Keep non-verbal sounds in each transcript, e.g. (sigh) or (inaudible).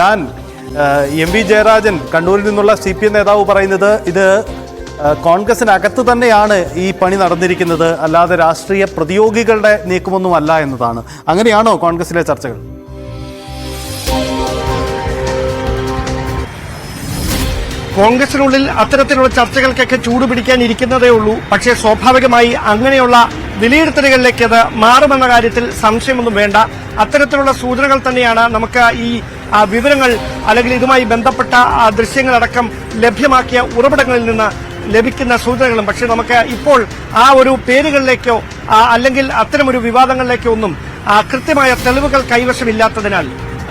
Dan M V Jayarajan കണ്ണൂരിൽ നിന്നുള്ള C P M നേതാവ് പറയുന്നത് ഇത് കോൺഗ്രസിനകത്ത് തന്നെയാണ് ഈ പണി നടന്നിരിക്കുന്നത്. അല്ലാതെ രാഷ്ട്രീയ പ്രതിയോഗികളുടെ നീക്കമൊന്നും അല്ല എന്നതാണ്. അങ്ങനെയാണോ കോൺഗ്രസിലെ ചർച്ചകൾ? കോൺഗ്രസിനുള്ളിൽ അത്തരത്തിലുള്ള ചർച്ചകൾക്കൊക്കെ ചൂടുപിടിക്കാൻ ഇരിക്കുന്നതേ ഉള്ളൂ. പക്ഷേ സ്വാഭാവികമായി അങ്ങനെയുള്ള വിലയിരുത്തലുകളിലേക്ക് അത് മാറുമെന്ന കാര്യത്തിൽ സംശയമൊന്നും വേണ്ട. അത്തരത്തിലുള്ള സൂചനകൾ തന്നെയാണ് നമുക്ക് ഈ വിവരങ്ങൾ അല്ലെങ്കിൽ ഇതുമായി ബന്ധപ്പെട്ട ദൃശ്യങ്ങളടക്കം ലഭ്യമാക്കിയ ഉറവിടങ്ങളിൽ നിന്ന് ലഭിക്കുന്ന സൂചനകളും. പക്ഷെ നമുക്ക് ഇപ്പോൾ ആ ഒരു പേരുകളിലേക്കോ അല്ലെങ്കിൽ അത്തരമൊരു വിവാദങ്ങളിലേക്കോ ഒന്നും കൃത്യമായ തെളിവുകൾ കൈവശമില്ലാത്തതിനാൽ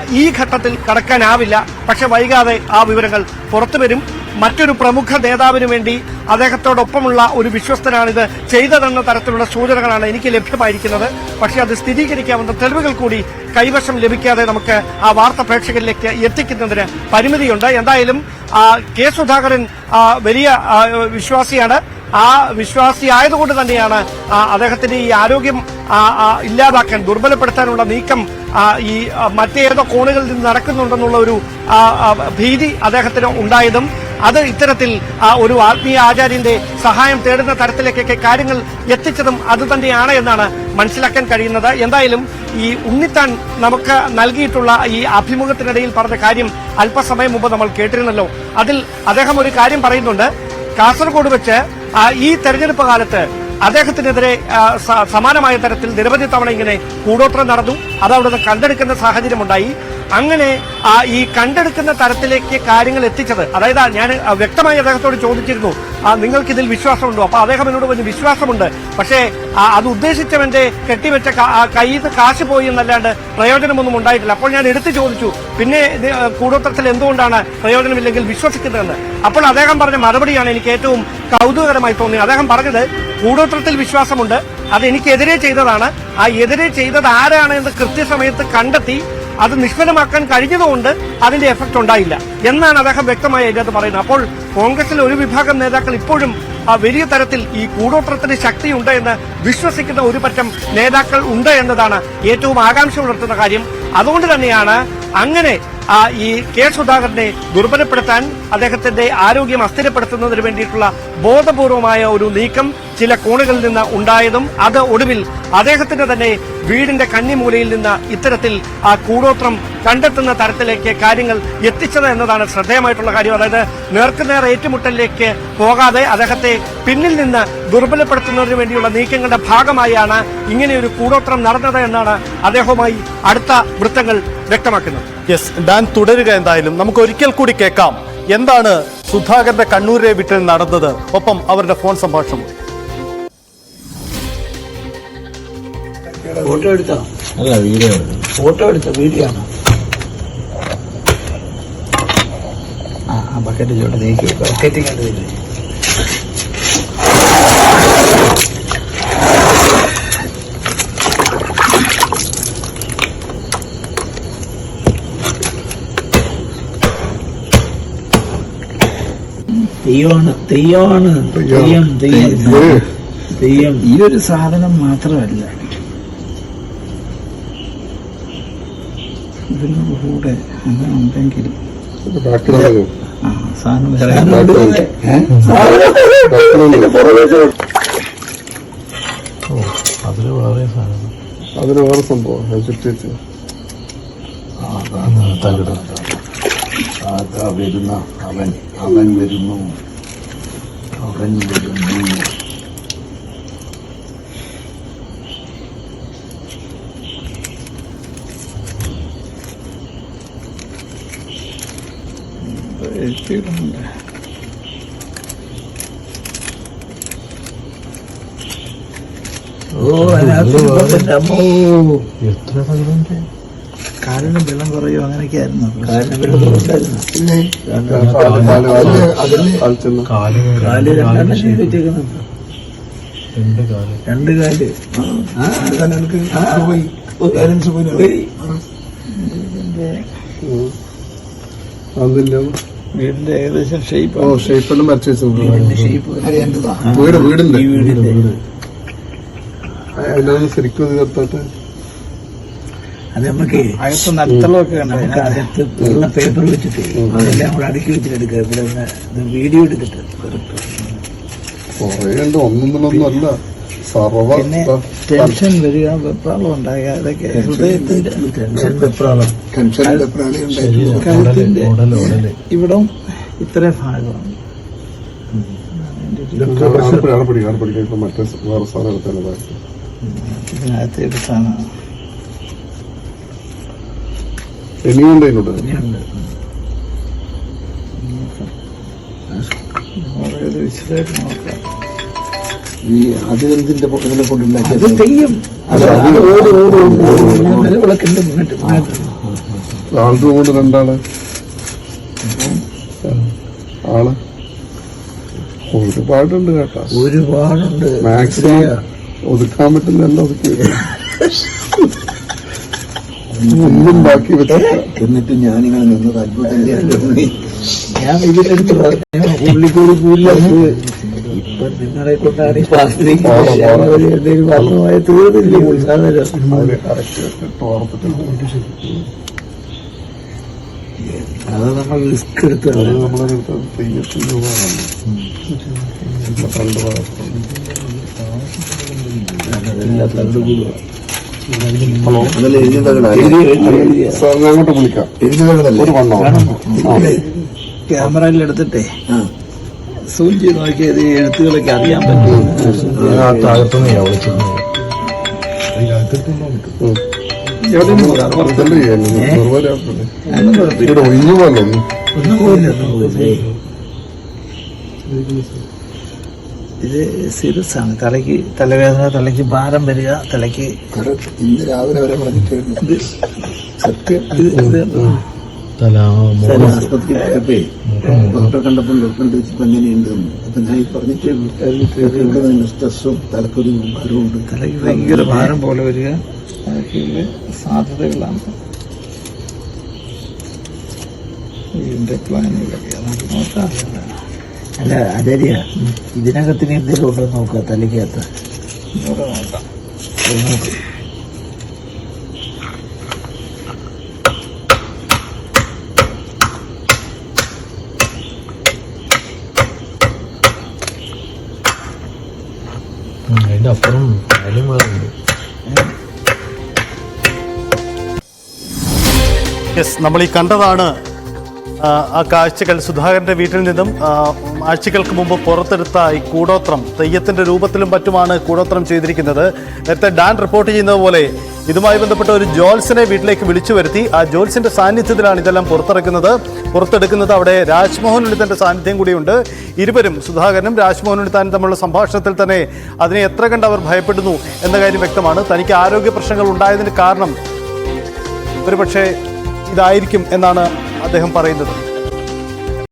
ഈ ഘട്ടത്തിൽ കടക്കാനാവില്ല. പക്ഷെ വൈകാതെ ആ വിവരങ്ങൾ പുറത്തുവരും. മറ്റൊരു പ്രമുഖ നേതാവിന് വേണ്ടി അദ്ദേഹത്തോടൊപ്പമുള്ള ഒരു വിശ്വസ്തനാണിത്. ചെയ്തതെന്ന തരത്തിലുള്ള സൂചനകളാണ് എനിക്ക് ലഭ്യമായിരിക്കുന്നത്. പക്ഷേ അത് സ്ഥിരീകരിക്കാവുന്ന തെളിവുകൾ കൂടി കൈവശം ലഭിക്കാതെ നമുക്ക് ആ വാർത്ത പ്രേക്ഷകരിലേക്ക് എത്തിക്കുന്നതിന് പരിമിതിയുണ്ട്. എന്തായാലും കെ സുധാകരൻ വലിയ വിശ്വാസിയാണ്. ആ വിശ്വാസി ആയതുകൊണ്ട് തന്നെയാണ് അദ്ദേഹത്തിന്റെ ഈ ആരോഗ്യം ഇല്ലാതാക്കാൻ ദുർബലപ്പെടുത്താനുള്ള നീക്കം ഈ മറ്റേതോ കോണുകളിൽ നിന്ന് നടക്കുന്നുണ്ടെന്നുള്ള ഒരു ഭീതി അദ്ദേഹത്തിന് ഉണ്ടായതും അത് ഇത്തരത്തിൽ ഒരു ആത്മീയ ആചാര്യന്റെ സഹായം തേടുന്ന തരത്തിലേക്കൊക്കെ കാര്യങ്ങൾ എത്തിച്ചതും അത് തന്നെയാണ് എന്നാണ് മനസ്സിലാക്കാൻ കഴിയുന്നത്. എന്തായാലും ഈ ഉണ്ണിത്താൻ നമുക്ക് നൽകിയിട്ടുള്ള ഈ അഭിമുഖത്തിനിടയിൽ പറഞ്ഞ കാര്യം അല്പസമയം മുമ്പ് നമ്മൾ കേട്ടിരുന്നല്ലോ. അതിൽ അദ്ദേഹം ഒരു കാര്യം പറയുന്നുണ്ട്. കാസർഗോഡ് വെച്ച് ഈ തെരഞ്ഞെടുപ്പ് കാലത്ത് അദ്ദേഹത്തിനെതിരെ സമാനമായ തരത്തിൽ നിരവധി തവണ ഇങ്ങനെ കൂടോത്രം നടന്നു. അത് അവിടുന്ന് കണ്ടെടുക്കുന്ന സാഹചര്യമുണ്ടായി. അങ്ങനെ ആ, ഈ കണ്ടെടുക്കുന്ന തരത്തിലേക്ക് കാര്യങ്ങൾ എത്തിച്ചത്. അതായത് ഞാൻ വ്യക്തമായി അദ്ദേഹത്തോട് ചോദിച്ചിരുന്നു ആ, നിങ്ങൾക്ക് ഇതിൽ വിശ്വാസമുണ്ടോ? അപ്പൊ അദ്ദേഹം എന്നോട് പറഞ്ഞു വിശ്വാസമുണ്ട്. പക്ഷേ അത് ഉദ്ദേശിച്ചവന്റെ കെട്ടിവെച്ച കയ്യിൽ നിന്ന് കാശ് പോയി എന്നല്ലാണ്ട് പ്രയോജനമൊന്നും ഉണ്ടായിട്ടില്ല. അപ്പോൾ ഞാൻ എടുത്തു ചോദിച്ചു പിന്നെ കൂടോത്രത്തിൽ എന്തുകൊണ്ടാണ് പ്രയോജനമില്ലെങ്കിൽ വിശ്വസിക്കുന്നതെന്ന്? അപ്പോൾ അദ്ദേഹം പറഞ്ഞ മറുപടിയാണ് എനിക്ക് ഏറ്റവും കൗതുകകരമായി തോന്നിയത്. അദ്ദേഹം പറഞ്ഞത് കൂടോത്രത്തിൽ വിശ്വാസമുണ്ട് അത് എനിക്കെതിരെ ചെയ്തതാണ്. ആ എതിരെ ചെയ്തത് ആരാണ് എന്ന് കൃത്യസമയത്ത് കണ്ടെത്തി അത് നിഷ്ഫലമാക്കാൻ കഴിഞ്ഞതുകൊണ്ട് അതിന്റെ എഫക്റ്റ് ഉണ്ടായില്ല. എന്നാണ് അദ്ദേഹം വ്യക്തമായി അതിനകത്ത് പറയുന്നത്. അപ്പോൾ കോൺഗ്രസിലെ ഒരു വിഭാഗം നേതാക്കൾ ഇപ്പോഴും ആ വലിയ തരത്തിൽ ഈ കൂടോത്രത്തിന് ശക്തിയുണ്ട് എന്ന് വിശ്വസിക്കുന്ന ഒരു പറ്റം നേതാക്കൾ ഉണ്ട് എന്നതാണ് ഏറ്റവും ആകാംക്ഷ ഉണർത്തുന്ന കാര്യം. അതുകൊണ്ട് തന്നെയാണ് അങ്ങനെ ഈ കെ സുധാകരനെ ദുർബലപ്പെടുത്താൻ അദ്ദേഹത്തിന്റെ ആരോഗ്യം അസ്ഥിരപ്പെടുത്തുന്നതിന് വേണ്ടിയിട്ടുള്ള ബോധപൂർവമായ ഒരു നീക്കം ചില കോണുകളിൽ നിന്ന് ഉണ്ടായതും അത് ഒടുവിൽ അദ്ദേഹത്തിന്റെ തന്നെ വീടിന്റെ കന്നിമൂലയിൽ നിന്ന് ഇത്തരത്തിൽ ആ കൂടോത്രം കണ്ടെത്തുന്ന തരത്തിലേക്ക് കാര്യങ്ങൾ എത്തിച്ചത് എന്നതാണ് ശ്രദ്ധേയമായിട്ടുള്ള കാര്യം. അതായത് നേർക്കുനേർ ഏറ്റുമുട്ടലിലേക്ക് പോകാതെ അദ്ദേഹത്തെ പിന്നിൽ നിന്ന് ദുർബലപ്പെടുത്തുന്നതിന് വേണ്ടിയുള്ള നീക്കങ്ങളുടെ ഭാഗമായാണ് ഇങ്ങനെയൊരു കൂടോത്രം നടന്നത് എന്നാണ് അദ്ദേഹവുമായി അടുത്ത വൃത്തങ്ങൾ വ്യക്തമാക്കുന്നത്. യെസ് ഡാൻ തുടരുക എന്തായാലും. നമുക്ക് ഒരിക്കൽ കൂടി കേൾക്കാം. എന്താണ് സുധാകരന്റെ കണ്ണൂരിലെ വീട്ടിൽ നടന്നത്? ഒപ്പം അവരുടെ ഫോൺ സംഭാഷണം. ഫോട്ടോ എടുത്തോ? അല്ല വീഡിയോ ഫോട്ടോ എടുത്തോ വീഡിയോ ആണോ? ആ ആ ബക്കറ്റ് ചോട്ടെ നീക്കി ബക്കറ്റ് കണ്ടില്ലേ തെയ്യമാണ് തെയ്യമാണ് തെയ്യം തെയ്യം തെയ്യം ഈ ഒരു സാധനം മാത്രമല്ല. ഇതിന് കൂടെ ഉണ്ടെങ്കിൽ ആ സാധനം വേറെ സാധനം അതിന് വേറെ സംഭവം അത് ചുറ്റി വെച്ച് തകിട അതാ വരുന്ന അവൻ. അവൻ വരുന്നു. അവൻ വരുന്നു എഴുതിയിടുന്നുണ്ട് ഓ അതിനകത്ത് അമ്മോ എത്ര തകിടുണ്ട് കാലിന് വെള്ളം കുറയോ അങ്ങനെയൊക്കെ ആയിരുന്നു കാലിന് വെള്ളം കുറയോ അങ്ങനെയൊക്കെ ആയിരുന്നു കാൽ രണ്ടെണ്ണം രണ്ട് കാൽ. രണ്ട് കാൽ. പോയി. അതില്ല വീടിന്റെ ഏകദേശം ഷേപ്പ് ഓ വരച്ച് ഷേപ്പ് വീട് വീടിന്റെ അതിലൊന്ന് ശരിക്കും ഇത് കത്താട്ടെ അത് നമുക്ക് നമുക്ക് അകത്ത് ഉള്ള പേപ്പർ വെച്ചിട്ട് അതെല്ലാം കൂടെ അടുക്കി വെച്ചിട്ട് എടുക്കുക. ഇവിടെ വീഡിയോ എടുത്തിട്ട്. കൊറേ ഉണ്ട്. ഒന്നൊന്നിനൊന്നും അല്ല. സർവ പിന്നെ ടെൻഷൻ വരിക വെപ്രാളം ഉണ്ടാകുക അതൊക്കെ ഹൃദയത്തിന്റെ ടെൻഷൻ വെപ്രാളം. കഴുത്തിന്റെ ഇവിടം ഇത്ര ഭാഗമാണ്. മറ്റേ വേറെ ഇതിനകത്ത് എടുത്താണ്. ഇനിയുണ്ട് ഇതിനോട് ഈ ഇതിനെ കൊണ്ടുണ്ടാക്കിയത്? തെയ്യം. മുന്നിട്ട്. ആളുടെ രണ്ടാൾ ആൾ? ഒരുപാടുണ്ട് കേട്ടാ. ഒരുപാടുണ്ട്. മാക്സിമം ഒതുക്കാൻ പറ്റുന്നല്ല ഒതുക്കി (laughs) ഒന്നും ബാക്കി വെച്ചില്ല എന്നിട്ട് ഞാനിങ്ങനെ നിന്നത് അത്ഭുതം ഇപ്പൊ നിങ്ങളെ കൊണ്ടാണ് ഈ പാർട്ടി എന്തെങ്കിലും വർണമായി തീർന്നില്ലേ അത് നമ്മൾ റിസ്ക് എടുത്ത് അത് നമ്മളെടുത്ത് തെയ്യത്തിന് രൂപമാണ്. രണ്ട് ഭാഗത്തും ഹലോ. സാർ ഞാൻ അങ്ങോട്ട് വിളിക്കാം. എഴുതിയതകളല്ലേ ഒരു വണ്ണോ? ക്യാമറയിൽ എടുത്തിട്ടേ. സൂം ചെയ്ത് നോക്കിയത് എഴുത്തുകളൊക്കെ അറിയാൻ പറ്റും. ഒന്നും ചെയ്യുന്നത്? ഇത് സീരിയസ് ആണ് തലയ്ക്ക് തലവേദന തലയ്ക്ക് ഭാരം വരിക തലയ്ക്ക് ഇന്ന് രാവിലെ വരെ സത്യം. ഡോക്ടറെ കണ്ടപ്പോൾ ഡോക്ടറിന്റെ ചോദിച്ചപ്പോ എങ്ങനെയുണ്ട് എന്ന്. അപ്പൊ ഞാൻ പറഞ്ഞിട്ട് പറഞ്ഞിട്ടേ സ്ട്രെസ്സും തലക്കൊരു ഭാരവും ഉണ്ട്. തലയ്ക്ക് ഭയങ്കര ഭാരം പോലെ വരിക. അതൊക്കെയുള്ള സാധ്യതകളാണ്. ഇതിന്റെ പ്ലാനുകളൊക്കെ നമുക്ക് നോക്കാം അല്ല അതരിയ ഇതിനകത്തിന് എന്തെങ്കിലും ഉണ്ടോ നോക്കാം തലയ്ക്കകത്ത്. അതിന്റെ അപ്പുറം യെസ് നമ്മൾ ഈ കണ്ടതാണ് ആ, കാഴ്ചകൾ സുധാകരന്റെ വീട്ടിൽ നിന്നും ആഴ്ചകൾക്ക് മുമ്പ് പുറത്തെടുത്ത ഈ കൂടോത്രം തെയ്യത്തിന്റെ രൂപത്തിലും മറ്റുമാണ് കൂടോത്രം ചെയ്തിരിക്കുന്നത്. നേരത്തെ ഡാൻ റിപ്പോർട്ട് ചെയ്യുന്നത് പോലെ ഇതുമായി ബന്ധപ്പെട്ട ഒരു ജോൽസിനെ വീട്ടിലേക്ക് വിളിച്ചു വരുത്തി. ആ ജോൽസിന്റെ സാന്നിധ്യത്തിലാണ് ഇതെല്ലാം പുറത്തിറക്കുന്നത്. പുറത്തെടുക്കുന്നത് അവിടെ രാജ്മോഹൻ ഉണ്ണിത്തന്റെ സാന്നിധ്യം കൂടിയുണ്ട്. ഇരുവരും സുധാകരനും രാജ്മോഹൻ ഉണ്ണിത്താനും തമ്മിലുള്ള സംഭാഷണത്തിൽ തന്നെ അതിനെ എത്ര കണ്ട് അവർ ഭയപ്പെടുന്നു എന്ന കാര്യം വ്യക്തമാണ്. തനിക്ക് ആരോഗ്യ പ്രശ്നങ്ങൾ ഉണ്ടായതിന് കാരണം ഒരുപക്ഷെ ഇതായിരിക്കും എന്നാണ് അദ്ദേഹം പറയുന്നത്.